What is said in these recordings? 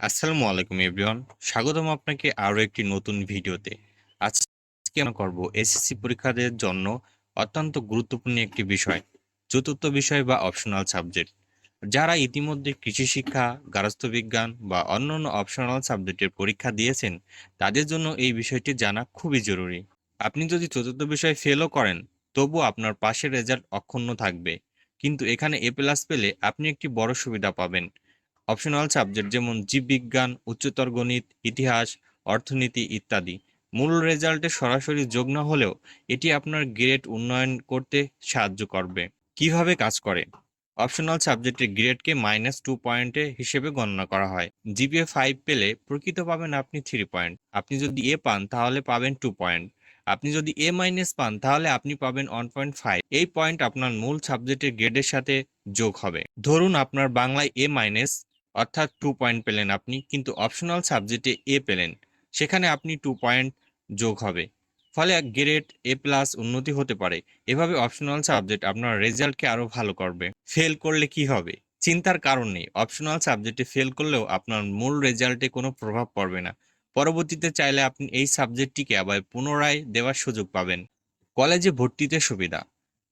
আসসালামু আলাইকুম এভরিওয়ান। স্বাগতম আপনাকে আরও একটি নতুন ভিডিওতে। আজকে আমরা করব এসএসসি পরীক্ষাদের জন্য অত্যন্ত গুরুত্বপূর্ণ একটি বিষয়, চতুর্থ বিষয় বা অপশনাল সাবজেক্ট যারা ইতিমধ্যে কৃষি শিক্ষা গার্হস্থ্য বিজ্ঞান বা অন্যান্য অপশনাল সাবজেক্টের পরীক্ষা দিয়েছেন, তাদের জন্য এই বিষয়টি জানা খুবই জরুরি। আপনি যদি চতুর্থ বিষয় ফেলও করেন, তবুও আপনার পাশের রেজাল্ট অক্ষুণ্ণ থাকবে। কিন্তু এখানে এ প্লাস পেলে আপনি একটি বড় সুবিধা পাবেন। অপশনাল সাবজেক্ট যেমন জীববিজ্ঞান, উচ্চতর গণিত, ইতিহাস, অর্থনীতি ইত্যাদি। মূল রেজাল্টে সরাসরি যোগ না হলেও এটি আপনার গ্রেড উন্নয়ন করতে সাহায্য করবে। কীভাবে কাজ করে? অপশনাল সাবজেক্টের গ্রেডকে মাইনাস টু পয়েন্টে হিসেবে গণনা করা হয়। জিপিএ ফাইভ পেলে প্রকৃত পাবেন আপনি থ্রি পয়েন্ট আপনি যদি এ পান, তাহলে পাবেন টু পয়েন্ট আপনি যদি এ মাইনাস পান, তাহলে আপনি পাবেন ওয়ান পয়েন্ট ফাইভ এই পয়েন্ট আপনার মূল সাবজেক্টের গ্রেডের সাথে যোগ হবে। ধরুন আপনার বাংলায় এ মাইনাস অর্থাৎ টু পয়েন্ট পেলেন আপনি, কিন্তু অপশনাল সাবজেক্টে এ পেলেন। সেখানে আপনি টু পয়েন্ট যোগ হবে। ফলে গ্রেড এ প্লাস উন্নতি হতে পারে। এভাবে অপশনাল সাবজেক্ট আপনার রেজাল্টকে আরও ভালো করবে। ফেল করলে কি হবে? চিন্তার কারণ নেই। অপশনাল সাবজেক্টে ফেল করলেও আপনার মূল রেজাল্টে কোনো প্রভাব পড়বে না। পরবর্তীতে চাইলে আপনি এই সাবজেক্টটিকে আবার পুনরায় দেওয়ার সুযোগ পাবেন। কলেজে ভর্তিতে সুবিধা।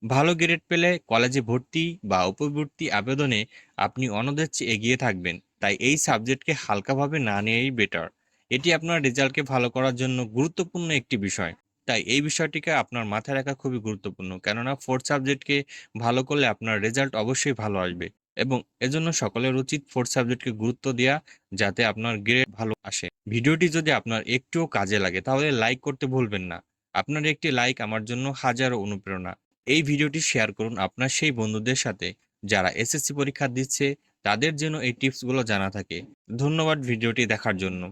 ভালো গ্রেড পেলে কলেজে ভর্তি বা উপভর্তি আবেদনে আপনি অন্যদের চেয়ে এগিয়ে থাকবেন। তাই এই সাবজেক্টকে হালকাভাবে না নেওয়াই বেটার এটি আপনার রেজাল্টকে ভালো করার জন্য গুরুত্বপূর্ণ একটি বিষয়। তাই এই বিষয়টিকে আপনার মাথায় রাখা খুবই গুরুত্বপূর্ণ। কেননা ফোর্থ সাবজেক্টকে ভালো করলে আপনার রেজাল্ট অবশ্যই ভালো আসবে এবং এজন্য সকলের উচিত ফোর্থ সাবজেক্টকে গুরুত্ব দেওয়া যাতে আপনার গ্রেড ভালো আসে। ভিডিওটি যদি আপনার একটুও কাজে লাগে তাহলে লাইক করতে ভুলবেন না। আপনার একটি লাইক আমার জন্য হাজারো অনুপ্রেরণা। এই ভিডিওটি শেয়ার করুন আপনার সেই বন্ধুদের সাথে যারা এসএসসি পরীক্ষা দিচ্ছে, তাদের যেন এই টিপসগুলো জানা থাকে। ধন্যবাদ ভিডিওটি দেখার জন্য।